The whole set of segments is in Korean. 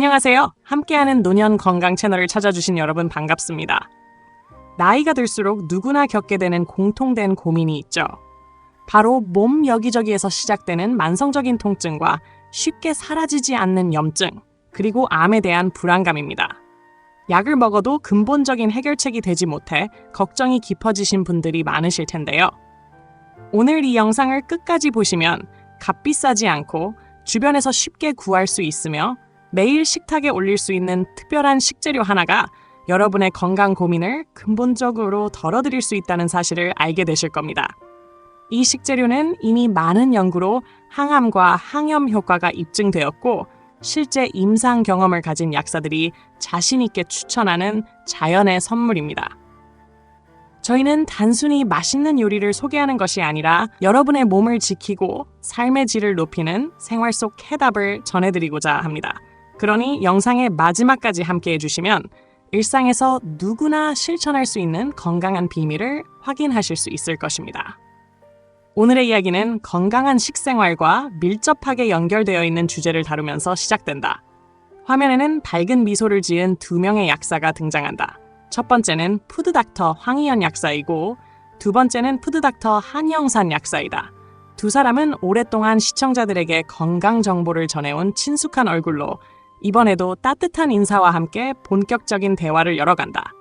안녕하세요. 함께하는 노년 건강 채널을 찾아주신 여러분 반갑습니다. 나이가 들수록 누구나 겪게 되는 공통된 고민이 있죠. 바로 몸 여기저기에서 시작되는 만성적인 통증과 쉽게 사라지지 않는 염증, 그리고 암에 대한 불안감입니다. 약을 먹어도 근본적인 해결책이 되지 못해 걱정이 깊어지신 분들이 많으실 텐데요. 오늘 이 영상을 끝까지 보시면 값비싸지 않고 주변에서 쉽게 구할 수 있으며 매일 식탁에 올릴 수 있는 특별한 식재료 하나가 여러분의 건강 고민을 근본적으로 덜어드릴 수 있다는 사실을 알게 되실 겁니다. 이 식재료는 이미 많은 연구로 항암과 항염 효과가 입증되었고 실제 임상 경험을 가진 약사들이 자신 있게 추천하는 자연의 선물입니다. 저희는 단순히 맛있는 요리를 소개하는 것이 아니라 여러분의 몸을 지키고 삶의 질을 높이는 생활 속 해답을 전해드리고자 합니다. 그러니 영상의 마지막까지 함께 해주시면 일상에서 누구나 실천할 수 있는 건강한 비밀을 확인하실 수 있을 것입니다. 오늘의 이야기는 건강한 식생활과 밀접하게 연결되어 있는 주제를 다루면서 시작된다. 화면에는 밝은 미소를 지은 두 명의 약사가 등장한다. 첫 번째는 푸드닥터 황희연 약사이고 두 번째는 푸드닥터 한영산 약사이다. 두 사람은 오랫동안 시청자들에게 건강 정보를 전해온 친숙한 얼굴로 이번에도 따뜻한 인사와 함께 본격적인 대화를 열어간다.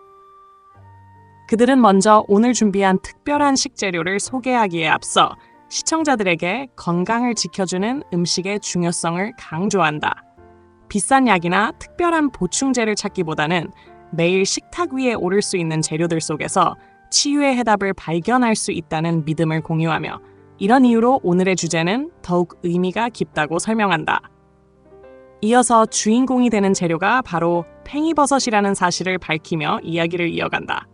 그들은 먼저 오늘 준비한 특별한 식재료를 소개하기에 앞서 시청자들에게 건강을 지켜주는 음식의 중요성을 강조한다. 비싼 약이나 특별한 보충제를 찾기보다는 매일 식탁 위에 오를 수 있는 재료들 속에서 치유의 해답을 발견할 수 있다는 믿음을 공유하며 이런 이유로 오늘의 주제는 더욱 의미가 깊다고 설명한다. 이어서 주인공이 되는 재료가 바로 팽이버섯이라는 사실을 밝히며 이야기를 이어간다.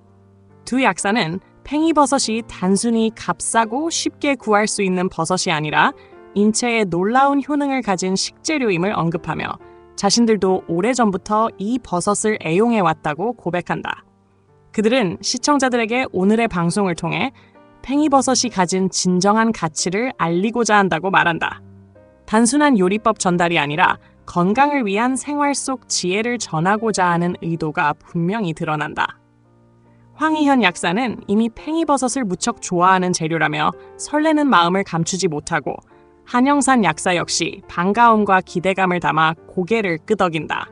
두 약사는 팽이버섯이 단순히 값싸고 쉽게 구할 수 있는 버섯이 아니라 인체에 놀라운 효능을 가진 식재료임을 언급하며 자신들도 오래전부터 이 버섯을 애용해 왔다고 고백한다. 그들은 시청자들에게 오늘의 방송을 통해 팽이버섯이 가진 진정한 가치를 알리고자 한다고 말한다. 단순한 요리법 전달이 아니라 건강을 위한 생활 속 지혜를 전하고자 하는 의도가 분명히 드러난다. 황희현 약사는 이미 팽이버섯을 무척 좋아하는 재료라며 설레는 마음을 감추지 못하고 한영산 약사 역시 반가움과 기대감을 담아 고개를 끄덕인다.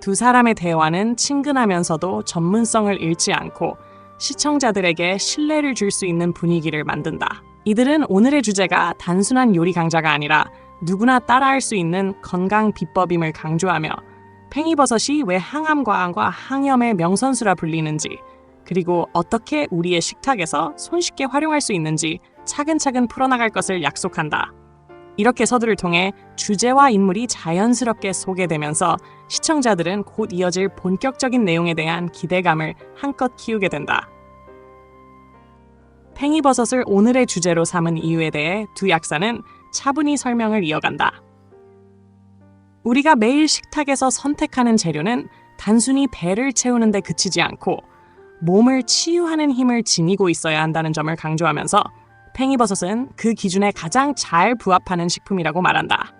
두 사람의 대화는 친근하면서도 전문성을 잃지 않고 시청자들에게 신뢰를 줄 수 있는 분위기를 만든다. 이들은 오늘의 주제가 단순한 요리 강좌가 아니라 누구나 따라할 수 있는 건강 비법임을 강조하며 팽이버섯이 왜 항암과과 항염의 명선수라 불리는지 그리고 어떻게 우리의 식탁에서 손쉽게 활용할 수 있는지 차근차근 풀어나갈 것을 약속한다. 이렇게 서두를 통해 주제와 인물이 자연스럽게 소개되면서 시청자들은 곧 이어질 본격적인 내용에 대한 기대감을 한껏 키우게 된다. 팽이버섯을 오늘의 주제로 삼은 이유에 대해 두 약사는 차분히 설명을 이어간다. 우리가 매일 식탁에서 선택하는 재료는 단순히 배를 채우는 데 그치지 않고 몸을 치유하는 힘을 지니고 있어야 한다는 점을 강조하면서 팽이버섯은 그 기준에 가장 잘 부합하는 식품이라고 말한다.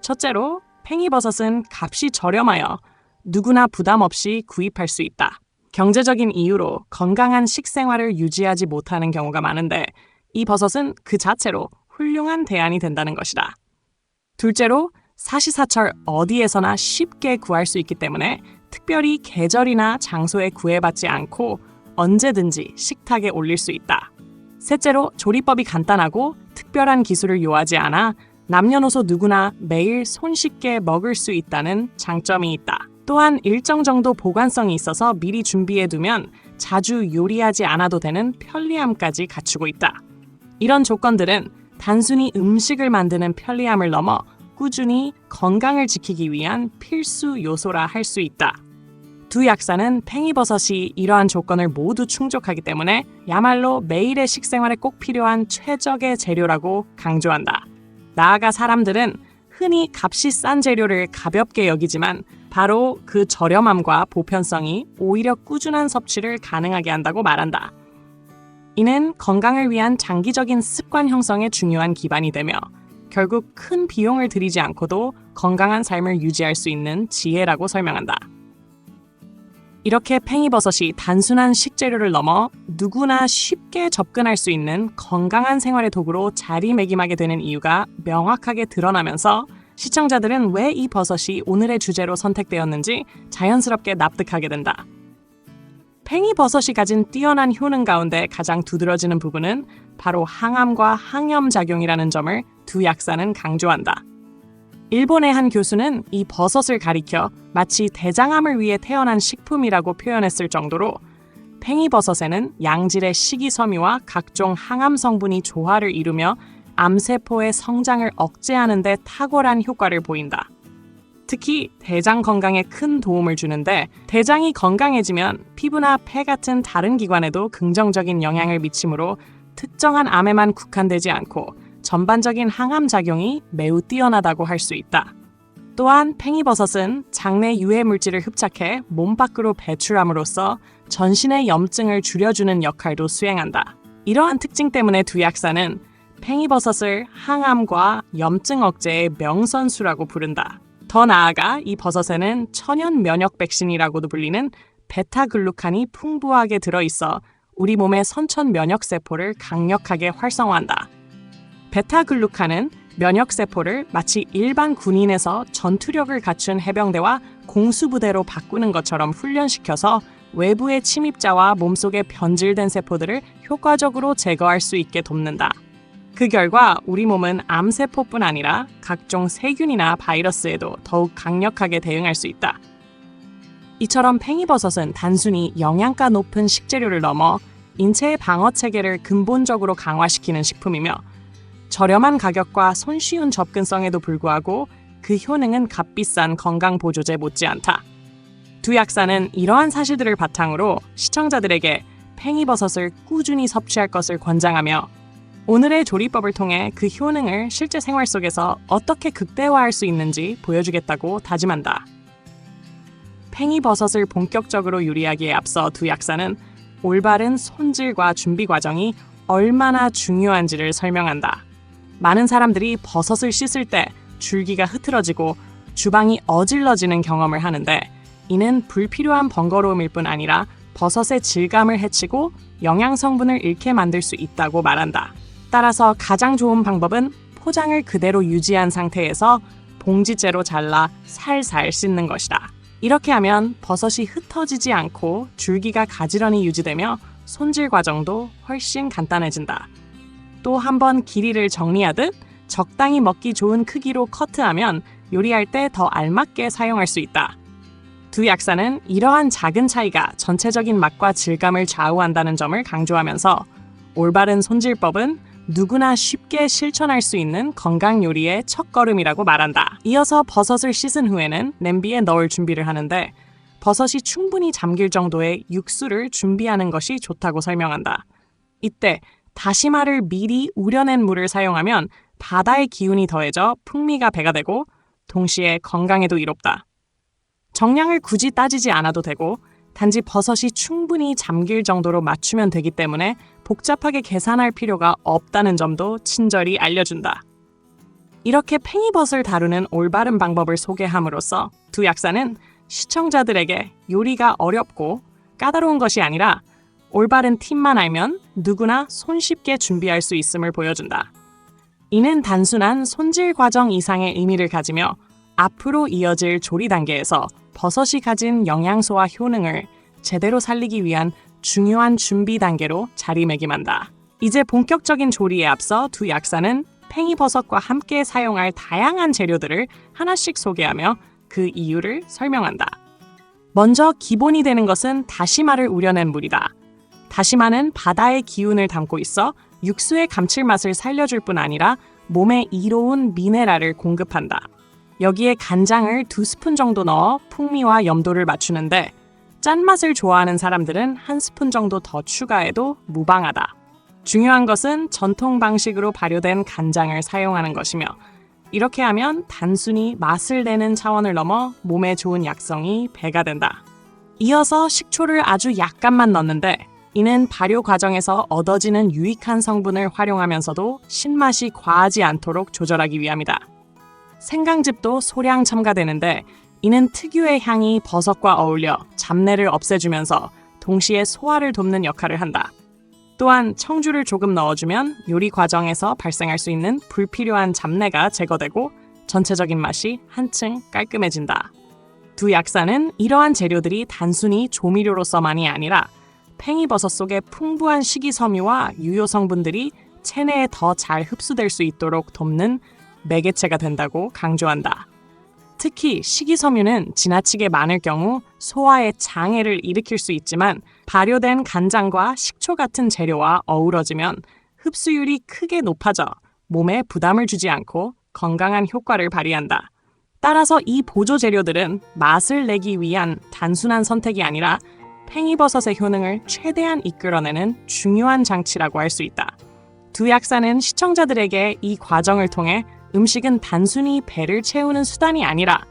첫째로 팽이버섯은 값이 저렴하여 누구나 부담 없이 구입할 수 있다. 경제적인 이유로 건강한 식생활을 유지하지 못하는 경우가 많은데 이 버섯은 그 자체로 훌륭한 대안이 된다는 것이다. 둘째로 사시사철 어디에서나 쉽게 구할 수 있기 때문에 특별히 계절이나 장소에 구애받지 않고 언제든지 식탁에 올릴 수 있다. 셋째로 조리법이 간단하고 특별한 기술을 요하지 않아 남녀노소 누구나 매일 손쉽게 먹을 수 있다는 장점이 있다. 또한 일정 정도 보관성이 있어서 미리 준비해 두면 자주 요리하지 않아도 되는 편리함까지 갖추고 있다. 이런 조건들은 단순히 음식을 만드는 편리함을 넘어 꾸준히 건강을 지키기 위한 필수 요소라 할 수 있다. 두 약사는 팽이버섯이 이러한 조건을 모두 충족하기 때문에 야말로 매일의 식생활에 꼭 필요한 최적의 재료라고 강조한다. 나아가 사람들은 흔히 값이 싼 재료를 가볍게 여기지만 바로 그 저렴함과 보편성이 오히려 꾸준한 섭취를 가능하게 한다고 말한다. 이는 건강을 위한 장기적인 습관 형성에 중요한 기반이 되며 결국 큰 비용을 들이지 않고도 건강한 삶을 유지할 수 있는 지혜라고 설명한다. 이렇게 팽이버섯이 단순한 식재료를 넘어 누구나 쉽게 접근할 수 있는 건강한 생활의 도구로 자리매김하게 되는 이유가 명확하게 드러나면서 시청자들은 왜 이 버섯이 오늘의 주제로 선택되었는지 자연스럽게 납득하게 된다. 팽이버섯이 가진 뛰어난 효능 가운데 가장 두드러지는 부분은 바로 항암과 항염 작용이라는 점을 두 약사는 강조한다. 일본의 한 교수는 이 버섯을 가리켜 마치 대장암을 위해 태어난 식품이라고 표현했을 정도로 팽이버섯에는 양질의 식이섬유와 각종 항암 성분이 조화를 이루며 암세포의 성장을 억제하는 데 탁월한 효과를 보인다. 특히 대장 건강에 큰 도움을 주는데 대장이 건강해지면 피부나 폐 같은 다른 기관에도 긍정적인 영향을 미치므로 특정한 암에만 국한되지 않고 전반적인 항암 작용이 매우 뛰어나다고 할 수 있다. 또한 팽이버섯은 장내 유해 물질을 흡착해 몸 밖으로 배출함으로써 전신의 염증을 줄여주는 역할도 수행한다. 이러한 특징 때문에 두 약사는 팽이버섯을 항암과 염증 억제의 명선수라고 부른다. 더 나아가 이 버섯에는 천연 면역 백신이라고도 불리는 베타글루칸이 풍부하게 들어있어 우리 몸의 선천 면역 세포를 강력하게 활성화한다. 베타글루칸은 면역 세포를 마치 일반 군인에서 전투력을 갖춘 해병대와 공수부대로 바꾸는 것처럼 훈련시켜서 외부의 침입자와 몸속의 변질된 세포들을 효과적으로 제거할 수 있게 돕는다. 그 결과 우리 몸은 암세포뿐 아니라 각종 세균이나 바이러스에도 더욱 강력하게 대응할 수 있다. 이처럼 팽이버섯은 단순히 영양가 높은 식재료를 넘어 인체의 방어 체계를 근본적으로 강화시키는 식품이며 저렴한 가격과 손쉬운 접근성에도 불구하고 그 효능은 값비싼 건강 보조제 못지않다. 두 약사는 이러한 사실들을 바탕으로 시청자들에게 팽이버섯을 꾸준히 섭취할 것을 권장하며 오늘의 조리법을 통해 그 효능을 실제 생활 속에서 어떻게 극대화할 수 있는지 보여주겠다고 다짐한다. 팽이버섯을 본격적으로 요리하기에 앞서 두 약사는 올바른 손질과 준비 과정이 얼마나 중요한지를 설명한다. 많은 사람들이 버섯을 씻을 때 줄기가 흐트러지고 주방이 어질러지는 경험을 하는데 이는 불필요한 번거로움일 뿐 아니라 버섯의 질감을 해치고 영양 성분을 잃게 만들 수 있다고 말한다. 따라서 가장 좋은 방법은 포장을 그대로 유지한 상태에서 봉지째로 잘라 살살 씻는 것이다. 이렇게 하면 버섯이 흩어지지 않고 줄기가 가지런히 유지되며 손질 과정도 훨씬 간단해진다. 또 한 번 길이를 정리하듯 적당히 먹기 좋은 크기로 커트하면 요리할 때 더 알맞게 사용할 수 있다. 두 약사는 이러한 작은 차이가 전체적인 맛과 질감을 좌우한다는 점을 강조하면서 올바른 손질법은 누구나 쉽게 실천할 수 있는 건강 요리의 첫걸음이라고 말한다. 이어서 버섯을 씻은 후에는 냄비에 넣을 준비를 하는데 버섯이 충분히 잠길 정도의 육수를 준비하는 것이 좋다고 설명한다. 이때 다시마를 미리 우려낸 물을 사용하면 바다의 기운이 더해져 풍미가 배가 되고 동시에 건강에도 이롭다. 정량을 굳이 따지지 않아도 되고 단지 버섯이 충분히 잠길 정도로 맞추면 되기 때문에 복잡하게 계산할 필요가 없다는 점도 친절히 알려준다. 이렇게 팽이버섯을 다루는 올바른 방법을 소개함으로써 두 약사는 시청자들에게 요리가 어렵고 까다로운 것이 아니라 올바른 팁만 알면 누구나 손쉽게 준비할 수 있음을 보여준다. 이는 단순한 손질 과정 이상의 의미를 가지며 앞으로 이어질 조리 단계에서 버섯이 가진 영양소와 효능을 제대로 살리기 위한 중요한 준비 단계로 자리매김한다. 이제 본격적인 조리에 앞서 두 약사는 팽이버섯과 함께 사용할 다양한 재료들을 하나씩 소개하며 그 이유를 설명한다. 먼저 기본이 되는 것은 다시마를 우려낸 물이다. 다시마는 바다의 기운을 담고 있어 육수의 감칠맛을 살려줄 뿐 아니라 몸에 이로운 미네랄을 공급한다. 여기에 간장을 두 스푼 정도 넣어 풍미와 염도를 맞추는데 짠맛을 좋아하는 사람들은 한 스푼 정도 더 추가해도 무방하다. 중요한 것은 전통 방식으로 발효된 간장을 사용하는 것이며 이렇게 하면 단순히 맛을 내는 차원을 넘어 몸에 좋은 약성이 배가 된다. 이어서 식초를 아주 약간만 넣는데 이는 발효 과정에서 얻어지는 유익한 성분을 활용하면서도 신맛이 과하지 않도록 조절하기 위함이다. 생강즙도 소량 첨가되는데 이는 특유의 향이 버섯과 어울려 잡내를 없애주면서 동시에 소화를 돕는 역할을 한다. 또한 청주를 조금 넣어주면 요리 과정에서 발생할 수 있는 불필요한 잡내가 제거되고 전체적인 맛이 한층 깔끔해진다. 두 약사는 이러한 재료들이 단순히 조미료로서만이 아니라 팽이버섯 속의 풍부한 식이섬유와 유효 성분들이 체내에 더 잘 흡수될 수 있도록 돕는 매개체가 된다고 강조한다. 특히 식이섬유는 지나치게 많을 경우 소화에 장애를 일으킬 수 있지만 발효된 간장과 식초 같은 재료와 어우러지면 흡수율이 크게 높아져 몸에 부담을 주지 않고 건강한 효과를 발휘한다. 따라서 이 보조 재료들은 맛을 내기 위한 단순한 선택이 아니라 팽이버섯의 효능을 최대한 이끌어내는 중요한 장치라고 할 수 있다. 두 약사는 시청자들에게 이 과정을 통해 음식은 단순히 배를 채우는 수단이 아니라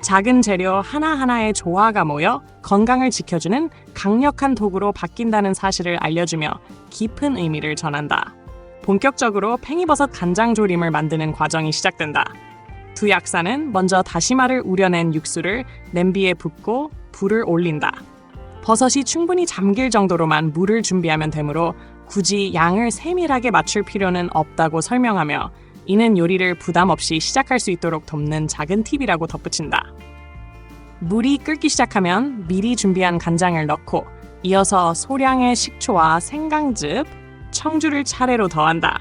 작은 재료 하나하나의 조화가 모여 건강을 지켜주는 강력한 도구로 바뀐다는 사실을 알려주며 깊은 의미를 전한다. 본격적으로 팽이버섯 간장 조림을 만드는 과정이 시작된다. 두 약사는 먼저 다시마를 우려낸 육수를 냄비에 붓고 불을 올린다. 버섯이 충분히 잠길 정도로만 물을 준비하면 되므로 굳이 양을 세밀하게 맞출 필요는 없다고 설명하며 이는 요리를 부담 없이 시작할 수 있도록 돕는 작은 팁이라고 덧붙인다. 물이 끓기 시작하면 미리 준비한 간장을 넣고 이어서 소량의 식초와 생강즙, 청주를 차례로 더한다.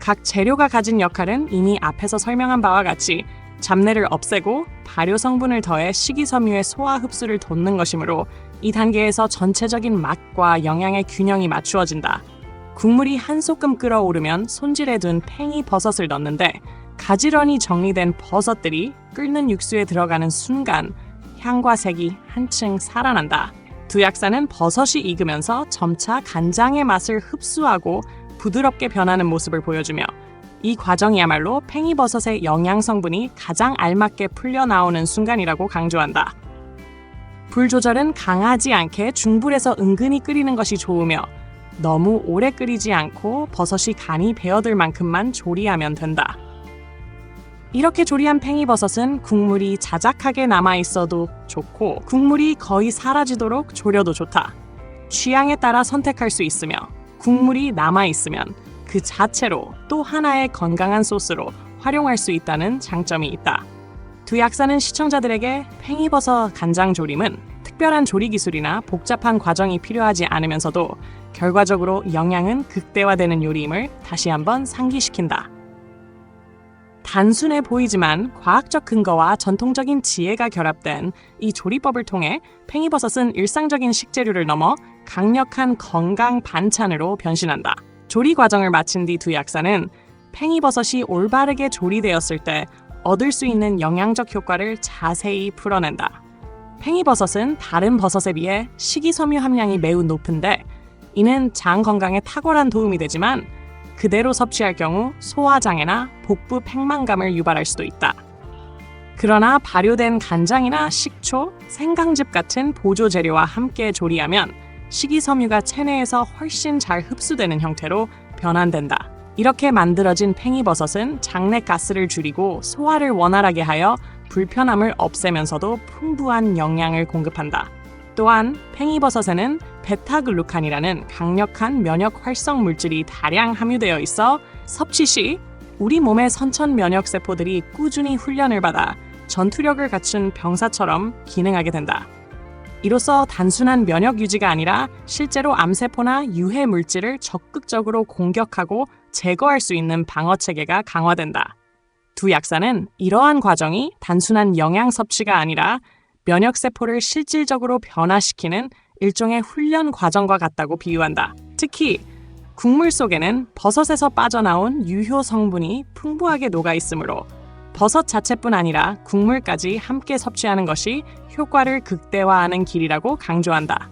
각 재료가 가진 역할은 이미 앞에서 설명한 바와 같이 잡내를 없애고 발효 성분을 더해 식이섬유의 소화 흡수를 돕는 것이므로 이 단계에서 전체적인 맛과 영양의 균형이 맞추어진다. 국물이 한 소끔 끓어오르면 손질해 둔 팽이 버섯을 넣는데 가지런히 정리된 버섯들이 끓는 육수에 들어가는 순간 향과 색이 한층 살아난다. 두 약사는 버섯이 익으면서 점차 간장의 맛을 흡수하고 부드럽게 변하는 모습을 보여주며 이 과정이야말로 팽이버섯의 영양 성분이 가장 알맞게 풀려 나오는 순간이라고 강조한다. 불 조절은 강하지 않게 중불에서 은근히 끓이는 것이 좋으며 너무 오래 끓이지 않고 버섯이 간이 배어들 만큼만 조리하면 된다. 이렇게 조리한 팽이버섯은 국물이 자작하게 남아 있어도 좋고 국물이 거의 사라지도록 조려도 좋다. 취향에 따라 선택할 수 있으며 국물이 남아 있으면 그 자체로 또 하나의 건강한 소스로 활용할 수 있다는 장점이 있다. 두 약사는 시청자들에게 팽이버섯 간장 조림은 특별한 조리 기술이나 복잡한 과정이 필요하지 않으면서도 결과적으로 영양은 극대화되는 요리임을 다시 한번 상기시킨다. 단순해 보이지만 과학적 근거와 전통적인 지혜가 결합된 이 조리법을 통해 팽이버섯은 일상적인 식재료를 넘어 강력한 건강 반찬으로 변신한다. 조리 과정을 마친 뒤 두 약사는 팽이버섯이 올바르게 조리되었을 때 얻을 수 있는 영양적 효과를 자세히 풀어낸다. 팽이버섯은 다른 버섯에 비해 식이섬유 함량이 매우 높은데 이는 장 건강에 탁월한 도움이 되지만 그대로 섭취할 경우 소화장애나 복부 팽만감을 유발할 수도 있다. 그러나 발효된 간장이나 식초, 생강즙 같은 보조 재료와 함께 조리하면 식이섬유가 체내에서 훨씬 잘 흡수되는 형태로 변환된다. 이렇게 만들어진 팽이버섯은 장내 가스를 줄이고 소화를 원활하게 하여 불편함을 없애면서도 풍부한 영양을 공급한다. 또한 팽이버섯에는 베타글루칸이라는 강력한 면역 활성 물질이 다량 함유되어 있어 섭취 시 우리 몸의 선천 면역 세포들이 꾸준히 훈련을 받아 전투력을 갖춘 병사처럼 기능하게 된다. 이로써 단순한 면역 유지가 아니라 실제로 암세포나 유해 물질을 적극적으로 공격하고 제거할 수 있는 방어 체계가 강화된다. 두 약사는 이러한 과정이 단순한 영양 섭취가 아니라 면역 세포를 실질적으로 변화시키는 일종의 훈련 과정과 같다고 비유한다. 특히 국물 속에는 버섯에서 빠져나온 유효 성분이 풍부하게 녹아 있으므로 버섯 자체뿐 아니라 국물까지 함께 섭취하는 것이 효과를 극대화하는 길이라고 강조한다.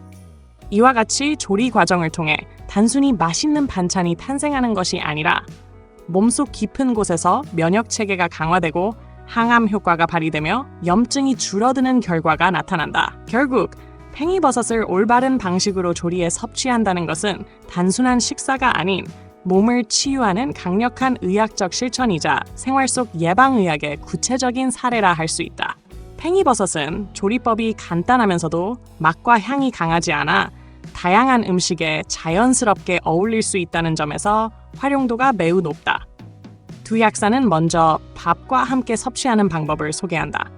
이와 같이 조리 과정을 통해 단순히 맛있는 반찬이 탄생하는 것이 아니라 몸속 깊은 곳에서 면역 체계가 강화되고 항암 효과가 발휘되며 염증이 줄어드는 결과가 나타난다. 결국 팽이버섯을 올바른 방식으로 조리해 섭취한다는 것은 단순한 식사가 아닌 몸을 치유하는 강력한 의학적 실천이자 생활 속 예방의학의 구체적인 사례라 할 수 있다. 팽이버섯은 조리법이 간단하면서도 맛과 향이 강하지 않아 다양한 음식에 자연스럽게 어울릴 수 있다는 점에서 활용도가 매우 높다. 두 약사는 먼저 밥과 함께 섭취하는 방법을 소개한다.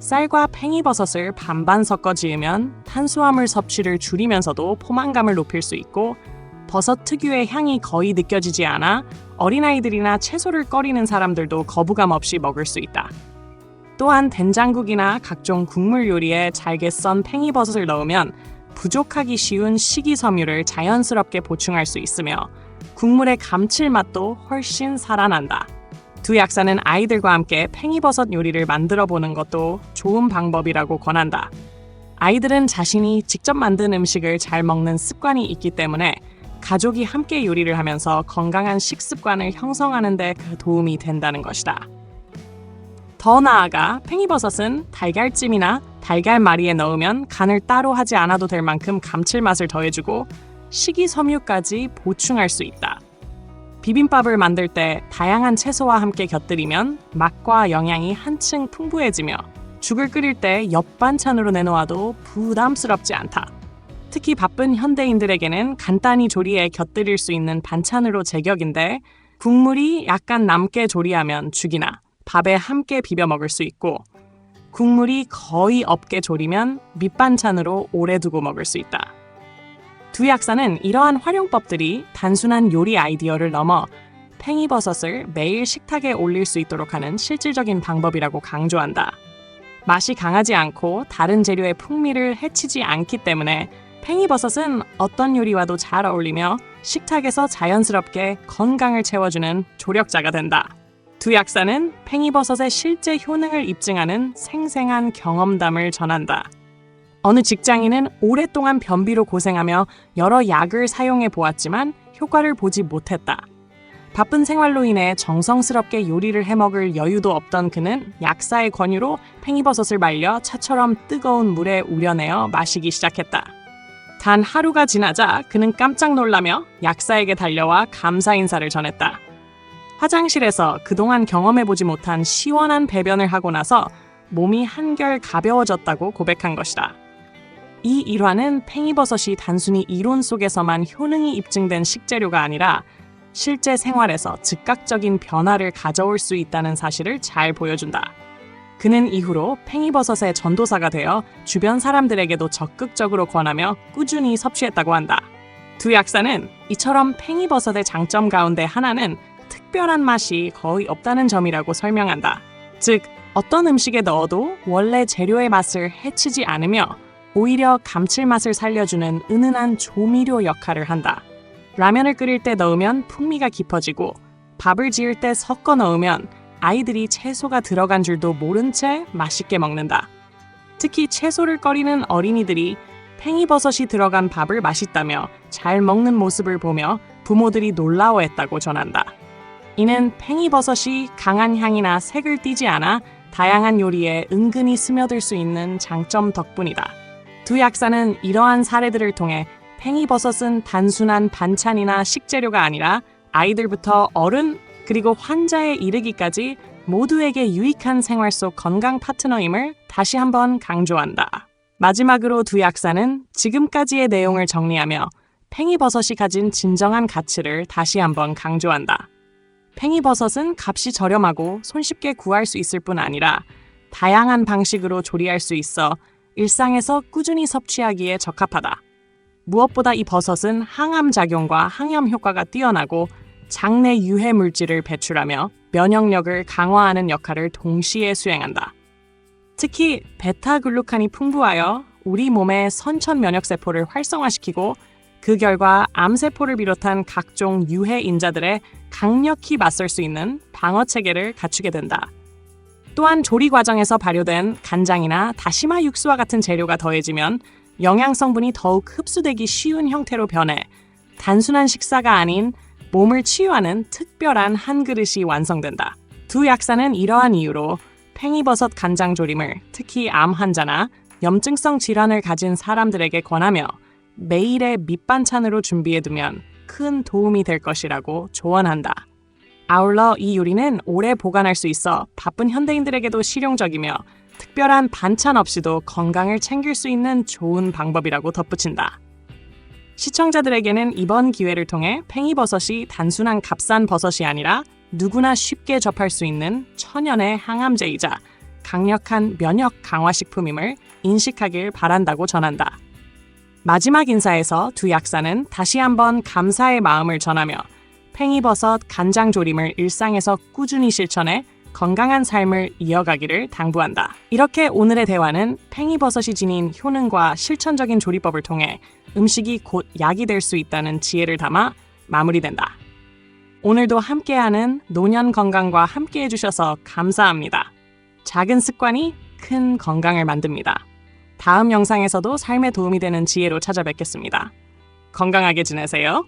쌀과 팽이버섯을 반반 섞어 지으면 탄수화물 섭취를 줄이면서도 포만감을 높일 수 있고 버섯 특유의 향이 거의 느껴지지 않아 어린아이들이나 채소를 꺼리는 사람들도 거부감 없이 먹을 수 있다. 또한 된장국이나 각종 국물 요리에 잘게 썬 팽이버섯을 넣으면 부족하기 쉬운 식이섬유를 자연스럽게 보충할 수 있으며 국물의 감칠맛도 훨씬 살아난다. 두 약사는 아이들과 함께 팽이버섯 요리를 만들어 보는 것도 좋은 방법이라고 권한다. 아이들은 자신이 직접 만든 음식을 잘 먹는 습관이 있기 때문에 가족이 함께 요리를 하면서 건강한 식습관을 형성하는 데 그 도움이 된다는 것이다. 더 나아가 팽이버섯은 달걀찜이나 달걀말이에 넣으면 간을 따로 하지 않아도 될 만큼 감칠맛을 더해주고 식이섬유까지 보충할 수 있다. 비빔밥을 만들 때 다양한 채소와 함께 곁들이면 맛과 영양이 한층 풍부해지며 죽을 끓일 때 옆반찬으로 내놓아도 부담스럽지 않다. 특히 바쁜 현대인들에게는 간단히 조리에 곁들일 수 있는 반찬으로 제격인데 국물이 약간 남게 조리하면 죽이나 밥에 함께 비벼 먹을 수 있고 국물이 거의 없게 조리면 밑반찬으로 오래 두고 먹을 수 있다. 두 약사는 이러한 활용법들이 단순한 요리 아이디어를 넘어 팽이버섯을 매일 식탁에 올릴 수 있도록 하는 실질적인 방법이라고 강조한다. 맛이 강하지 않고 다른 재료의 풍미를 해치지 않기 때문에 팽이버섯은 어떤 요리와도 잘 어울리며 식탁에서 자연스럽게 건강을 채워주는 조력자가 된다. 두 약사는 팽이버섯의 실제 효능을 입증하는 생생한 경험담을 전한다. 어느 직장인은 오랫동안 변비로 고생하며 여러 약을 사용해 보았지만 효과를 보지 못했다. 바쁜 생활로 인해 정성스럽게 요리를 해먹을 여유도 없던 그는 약사의 권유로 팽이버섯을 말려 차처럼 뜨거운 물에 우려내어 마시기 시작했다. 단 하루가 지나자 그는 깜짝 놀라며 약사에게 달려와 감사 인사를 전했다. 화장실에서 그동안 경험해보지 못한 시원한 배변을 하고 나서 몸이 한결 가벼워졌다고 고백한 것이다. 이 일화는 팽이버섯이 단순히 이론 속에서만 효능이 입증된 식재료가 아니라 실제 생활에서 즉각적인 변화를 가져올 수 있다는 사실을 잘 보여준다. 그는 이후로 팽이버섯의 전도사가 되어 주변 사람들에게도 적극적으로 권하며 꾸준히 섭취했다고 한다. 두 약사는 이처럼 팽이버섯의 장점 가운데 하나는 특별한 맛이 거의 없다는 점이라고 설명한다. 즉, 어떤 음식에 넣어도 원래 재료의 맛을 해치지 않으며 오히려 감칠맛을 살려주는 은은한 조미료 역할을 한다. 라면을 끓일 때 넣으면 풍미가 깊어지고 밥을 지을 때 섞어 넣으면 아이들이 채소가 들어간 줄도 모른 채 맛있게 먹는다. 특히 채소를 꺼리는 어린이들이 팽이버섯이 들어간 밥을 맛있다며 잘 먹는 모습을 보며 부모들이 놀라워했다고 전한다. 이는 팽이버섯이 강한 향이나 색을 띠지 않아 다양한 요리에 은근히 스며들 수 있는 장점 덕분이다. 두 약사는 이러한 사례들을 통해 팽이버섯은 단순한 반찬이나 식재료가 아니라 아이들부터 어른 그리고 환자에 이르기까지 모두에게 유익한 생활 속 건강 파트너임을 다시 한번 강조한다. 마지막으로 두 약사는 지금까지의 내용을 정리하며 팽이버섯이 가진 진정한 가치를 다시 한번 강조한다. 팽이버섯은 값이 저렴하고 손쉽게 구할 수 있을 뿐 아니라 다양한 방식으로 조리할 수 있어 일상에서 꾸준히 섭취하기에 적합하다. 무엇보다 이 버섯은 항암 작용과 항염 효과가 뛰어나고 장내 유해 물질을 배출하며 면역력을 강화하는 역할을 동시에 수행한다. 특히 베타글루칸이 풍부하여 우리 몸의 선천 면역 세포를 활성화시키고 그 결과 암세포를 비롯한 각종 유해 인자들에 강력히 맞설 수 있는 방어 체계를 갖추게 된다. 또한 조리 과정에서 발효된 간장이나 다시마 육수와 같은 재료가 더해지면 영양 성분이 더욱 흡수되기 쉬운 형태로 변해 단순한 식사가 아닌 몸을 치유하는 특별한 한 그릇이 완성된다. 두 약사는 이러한 이유로 팽이버섯 간장 조림을 특히 암 환자나 염증성 질환을 가진 사람들에게 권하며 매일의 밑반찬으로 준비해두면 큰 도움이 될 것이라고 조언한다. 아울러 이 요리는 오래 보관할 수 있어 바쁜 현대인들에게도 실용적이며 특별한 반찬 없이도 건강을 챙길 수 있는 좋은 방법이라고 덧붙인다. 시청자들에게는 이번 기회를 통해 팽이버섯이 단순한 값싼 버섯이 아니라 누구나 쉽게 접할 수 있는 천연의 항암제이자 강력한 면역 강화 식품임을 인식하길 바란다고 전한다. 마지막 인사에서 두 약사는 다시 한번 감사의 마음을 전하며 팽이버섯 간장 조림을 일상에서 꾸준히 실천해 건강한 삶을 이어가기를 당부한다. 이렇게 오늘의 대화는 팽이버섯이 지닌 효능과 실천적인 조리법을 통해 음식이 곧 약이 될 수 있다는 지혜를 담아 마무리된다. 오늘도 함께하는 노년 건강과 함께 해 주셔서 감사합니다. 작은 습관이 큰 건강을 만듭니다. 다음 영상에서도 삶에 도움이 되는 지혜로 찾아뵙겠습니다. 건강하게 지내세요.